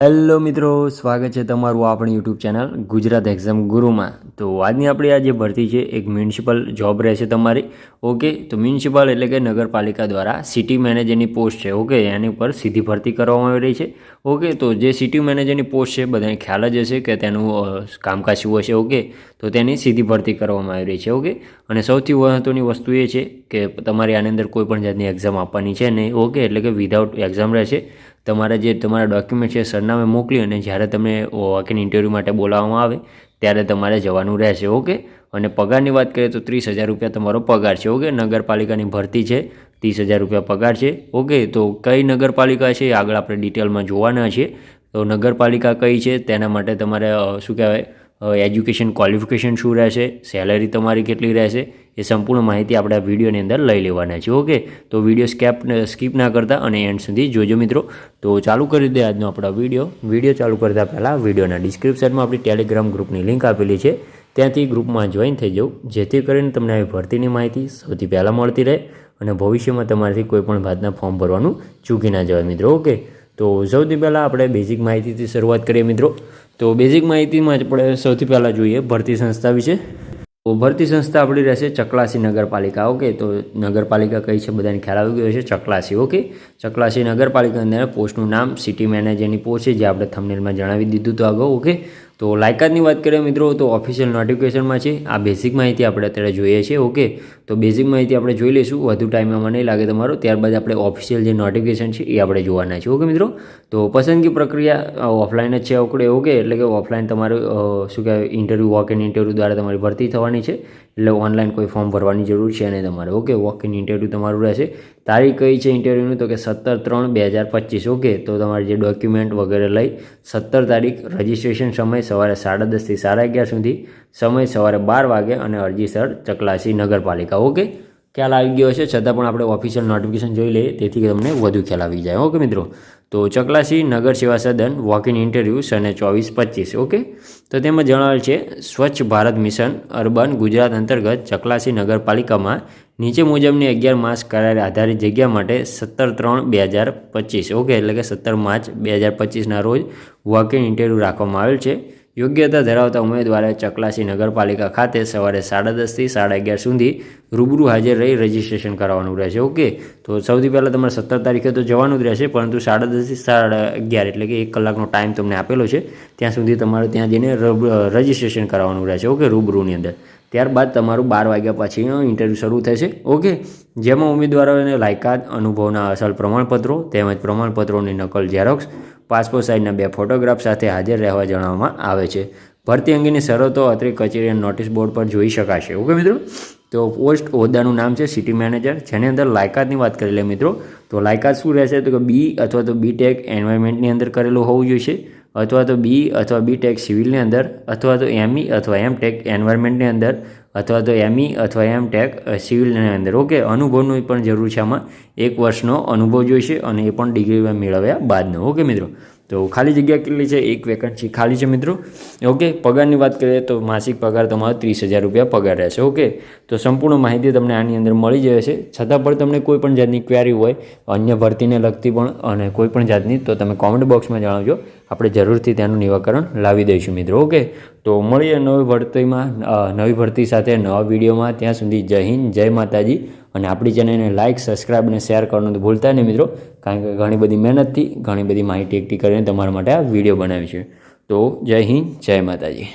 Hello મિત્રો, સ્વાગત છે તમારું આપણી યુટ્યુબ ચેનલ ગુજરાત એક્ઝામ ગુરુમાં તો આજની આપણી આ જે ભરતી છે, એક મ્યુનિસિપલ જોબ રહેશે તમારી. ઓકે તો મ્યુનિસિપલ એટલે કે નગરપાલિકા દ્વારા સિટી મેનેજરની પોસ્ટ છે ઓકે એની ઉપર સીધી ભરતી કરવામાં આવી રહી છે. ઓકે તો જે સિટી મેનેજરની પોસ્ટ છે, બધાને ખ્યાલ જ હશે કે તેનું કામકાજ શું હશે ઓકે તો તેની સીધી ભરતી કરવામાં આવી રહી છે ઓકે અને સૌથી મહત્ત્વની વસ્તુ એ છે કે તમારી આની અંદર કોઈ પણ જાતની એક્ઝામ આપવાની છે નહીં ઓકે એટલે કે વિધાઉટ એક્ઝામ રહેશે. તમારા જે તમારા ડોક્યુમેન્ટ છે સરનામે મોકલી અને જ્યારે તમને વોકિંગ ઇન્ટરવ્યૂ માટે બોલાવવામાં આવે, ત્યારે તમારે જવાનું રહેશે, ઓકે? અને પગારની વાત કરીએ તો ત્રીસ હજાર રૂપિયા તમારો પગાર છે, ઓકે? નગરપાલિકાની ભરતી છે, ત્રીસ હજાર રૂપિયા પગાર છે, ઓકે? તો કઈ નગરપાલિકા છે એ આગળ આપણે ડિટેલમાં જોવાના છીએ તો નગરપાલિકા કઈ છે, તેના માટે તમારે શું કહેવાય એજ્યુકેશન ક્વોલિફિકેશન શું રહેશે સેલેરી તમારી કેટલી રહેશે એ સંપૂર્ણ માહિતી આપણે આ વિડીયોની અંદર લઈ લેવાના છે ઓકે? તો વીડિયો સ્કેપ, સ્કીપ ના કરતા અને એન્ડ સુધી જોજો મિત્રો. તો ચાલુ કરી દે આજનો આપણો વીડિયો. વીડિયો ચાલુ કરતા પહેલાં વિડીયોના ડિસ્ક્રિપ્શનમાં આપણી ટેલિગ્રામ ગ્રુપની લિંક આપેલી છે. ત્યાંથી ગ્રુપમાં જોઈન થઈ જાઉં જેથી કરીને તમને આવી ભરતીની માહિતી સૌથી પહેલાં મળતી રહે અને ભવિષ્યમાં તમારાથી કોઈપણ ભાતના ફોર્મ ભરવાનું ચૂકી ના જવાય મિત્રો, ઓકે? તો સૌથી પહેલાં આપણે બેઝિક માહિતીથી શરૂઆત કરીએ મિત્રો. તો બેઝિક માહિતીમાં આપણે સૌથી પહેલાં જોઈએ ભરતી સંસ્થા વિશે. ભરતી સંસ્થા આપણી રહેશે ચકલાસી નગરપાલિકા, ઓકે? તો નગરપાલિકા કઈ છે બધાને ખ્યાલ આવી ગયો છે ચકલાસી, ઓકે? ચકલાસી નગરપાલિકા અંદર પોસ્ટનું નામ, સિટી મેનેજરની પોસ્ટ છે, જે આપણે થંબનેલમાં જણાવી દીધું તો અગાઉ ઓકે? તો લાયકાતની વાત કરીએ મિત્રો, તો ઓફિશિયલ નોટિફિકેશનમાં છે. આ બેઝિક માહિતી આપણે અત્યારે જોઈએ છીએ ઓકે તો બેઝિક માહિતી આપણે જોઈ લઈશું. વધુ ટાઈમ એમાં નહીં લાગે તમારો. ત્યારબાદ આપણે ઓફિશિયલ જે નોટિફિકેશન છે એ આપણે જોવાના છે ઓકે મિત્રો? તો પસંદગી પ્રક્રિયા ઓફલાઈન જ છે ઓકડે ઓકે એટલે કે ઓફલાઈન તમારું શું કહેવાય ઇન્ટરવ્યૂ વોક ઇન ઇન્ટરવ્યૂ દ્વારા તમારી ભરતી થવાની છે. એટલે ઓનલાઈન કોઈ ફોર્મ ભરવાની જરૂર છે નહીં તમારે ઓકે વોક ઇન ઇન્ટરવ્યૂ તમારું રહેશે. તારીખ કઈ છે ઇન્ટરવ્યૂનું તો કે સત્તર ત્રણ બે હજાર પચીસ, ઓકે? તો તમારે જે ડોક્યુમેન્ટ વગેરે લઈ સત્તર તારીખ રજિસ્ટ્રેશન સમય સવારે સાડા દસથી સાડા અગિયાર સુધી, સમય સવારે બાર વાગે અને અરજી સર ચકલાસી નગરપાલિકા, ઓકે? ખ્યાલ આવી ગયો છે છતાં પણ આપણે ઓફિશિયલ નોટિફિકેશન જોઈ લઈએ. તેથી તમને વધુ ખ્યાલ આવી જાય. ઓકે મિત્રો? તો ચકલાસી નગર સેવા સદન વોક ઇન ઇન્ટરવ્યૂ સને ચોવીસ પચીસ. ઓકે તો તેમાં જણાવેલ છે, સ્વચ્છ ભારત મિશન અર્બન ગુજરાત અંતર્ગત ચકલાસી નગરપાલિકામાં નીચે મુજબની અગિયાર માસ કરાર આધારિત જગ્યા માટે સત્તર ત્રણ બે હજાર પચીસ. ઓકે એટલે કે સત્તર માર્ચ બે હજાર પચીસના રોજ વોક ઇન ઇન્ટરવ્યૂ રાખવામાં આવેલ છે. યોગ્યતા ધરાવતા ઉમેદવારે ચકલાસી નગરપાલિકા ખાતે સવારે સાડા દસથી સાડા અગિયાર સુધી રૂબરૂ હાજર રહી રજીસ્ટ્રેશન કરાવવાનું રહેશે. ઓકે? તો સૌથી પહેલાં તમારે સત્તર તારીખે તો જવાનું જ રહેશે, પરંતુ સાડા દસથી સાડા અગિયાર એટલે કે એક કલાકનો ટાઈમ તમને આપેલો છે. ત્યાં સુધી તમારે ત્યાં જઈને રજિસ્ટ્રેશન કરાવવાનું રહેશે. ઓકે? રૂબરૂની અંદર. ત્યારબાદ તમારું બાર વાગ્યા પછી ઇન્ટરવ્યૂ શરૂ થશે. ઓકે? જેમાં ઉમેદવારોને લાયકાત, અનુભવના અસલ પ્રમાણપત્રો તેમજ પ્રમાણપત્રોની નકલ ઝેરોક્સ પાસપોર્ટ સાઇઝના બે ફોટોગ્રાફ સાથે હાજર રહેવા જણાવવામાં આવે છે. ભરતી અંગેની શરતો અત્રે કચેરી અને નોટિસ બોર્ડ પર જોઈ શકાશે. ઓકે મિત્રો? તો પોસ્ટ હોદ્દાનું નામ છે સિટી મેનેજર, જેની અંદર લાયકાતની વાત કરી લે મિત્રો, તો લાયકાત શું રહેશે? તો કે બી અથવા તો બી ટેક એન્વાયરમેન્ટની અંદર કરેલું હોવું જોઈએ. અથવા તો બી અથવા બી ટેક સિવિલની અંદર, અથવા તો એમઈ અથવા એમ ટેક એન્વાયરમેન્ટની અંદર અથવા તો એમઈ અથવા એમ ટેક સિવિલની અંદર. ઓકે અનુભવની પણ જરૂર છે આમાં. એક વર્ષનો અનુભવ જોઈશે અને એ પણ ડિગ્રી મેળવ્યા બાદનો. ઓકે મિત્રો. તો ખાલી જગ્યા કેટલી છે? એક વેકન્સી ખાલી છે, મિત્રો. ઓકે પગારની વાત કરીએ તો માસિક પગાર તમારો ત્રીસ હજાર રૂપિયા પગાર રહેશે. ઓકે તો સંપૂર્ણ માહિતી તમને આની અંદર મળી જશે છતાં પણ તમને કોઈ પણ જાતની ક્વેરી હોય, અન્ય ભરતીને લગતી પણ અને કોઈ પણ જાતની, તો તમે કોમેન્ટ બોક્સમાં જણાવજો. આપણે જરૂરથી તેનું નિવાકરણ લાવી દઈશું, મિત્રો. ઓકે તો મળીએ નવી ભરતીમાં નવી ભરતી સાથે નવા વિડીયોમાં. ત્યાં સુધી જય હિન્દ, જય માતાજી. અને આપણી ચેનલને લાઇક સબસ્ક્રાઇબ અને શેર કરવાનું તો ભૂલતા નહીં મિત્રો, કારણ કે ઘણી બધી મહેનતથી, ઘણી બધી માહિતી એકઠી કરીને તમારા માટે આ વીડિયો બનાવી છે તો જય હિન્દ, જય માતાજી.